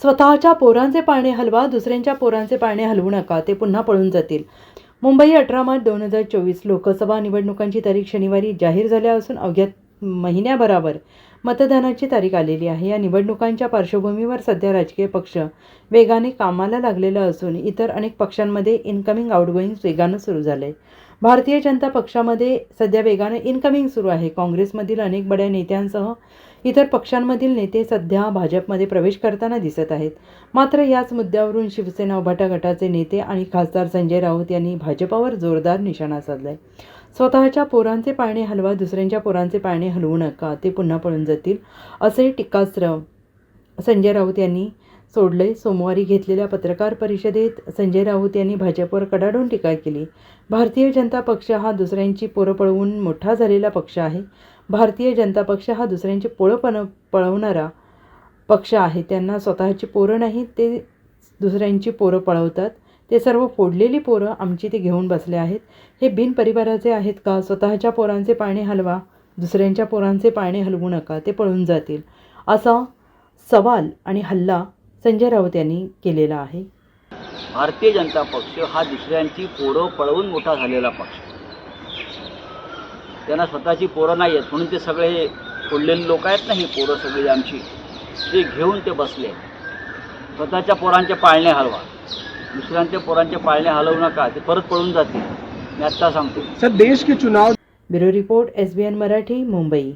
स्वतःच्या पोरांचे पाळणे हलवा दुसऱ्यांच्या पोरांचे पाळणे हलवू नका ते पुन्हा पळून जातील. मुंबई अठरा मार्च दोन हजार चोवीस लोकसभा निवडणुकांची तारीख शनिवारी जाहीर झाल्या असून अवघ्या महिन्याभरावर मतदानाची तारीख आलेली आहे. या निवडणुकांच्या पार्श्वभूमीवर सध्या राजकीय पक्ष वेगाने कामाला लागलेला असून इतर अनेक पक्षांमध्ये इनकमिंग आउटगोईंग वेगानं सुरू झालं आहे भारतीय जनता पक्षामध्ये सध्या वेगानं इनकमिंग सुरू आहे. काँग्रेसमधील अनेक बड्या नेत्यांसह इतर पक्षांमधील नेते सध्या भाजपमध्ये प्रवेश करताना दिसत आहेत. मात्र याच मुद्द्यावरून शिवसेना उभाटा गटाचे नेते आणि खासदार संजय राऊत यांनी भाजपावर जोरदार निशाणा साधलाय. स्वतःच्या पोरांचे पाळणे हलवा दुसऱ्यांच्या पोरांचे पाळणे हलवू नका ते पुन्हा पळून जातील असे टीकास्त्र संजय राऊत यांनी सोडले. सोमवारी घेतलेल्या पत्रकार परिषदेत संजय राऊत यांनी भाजपवर कडाडून टीका केली. भारतीय जनता पक्ष हा दुसऱ्यांची पोरं पळवून मोठा झालेला पक्ष आहे. भारतीय जनता पक्ष हा दुसऱ्यांची पोळं पण पळवणारा पक्ष आहे. त्यांना स्वतःची पोरं नाही ते दुसऱ्यांची पोरं पळवतात. ते सर्व फोडलेली पोरं आमची ते घेऊन बसले आहेत. हे बिन परिवाराचे आहेत का? स्वतःच्या पोरांचे पाळणे हलवा दुसऱ्यांच्या पोरांचे पाळणे हलवू नका ते पळून जातील. असा सवाल आणि हल्ला संजय राऊत यांनी केलेला आहे. भारतीय जनता पक्ष हा दुसऱ्यांची पोरं पळवून मोठा झालेला पक्ष. त्यांना स्वतःची पोरं नाही आहेत म्हणून ते सगळे फोडलेले लोक आहेत ना ही पोरं सगळी आमची. ते घेऊन ते बसले स्वतःच्या पोरांचे पाळणे हलवा. दुसऱ्यांच्या पोरांचे पाळणे हलवू नका ते परत पळून जातील. मी आत्ता सांगतो. सर देश के चुनाव bureau report S B N Marathi Mumbai.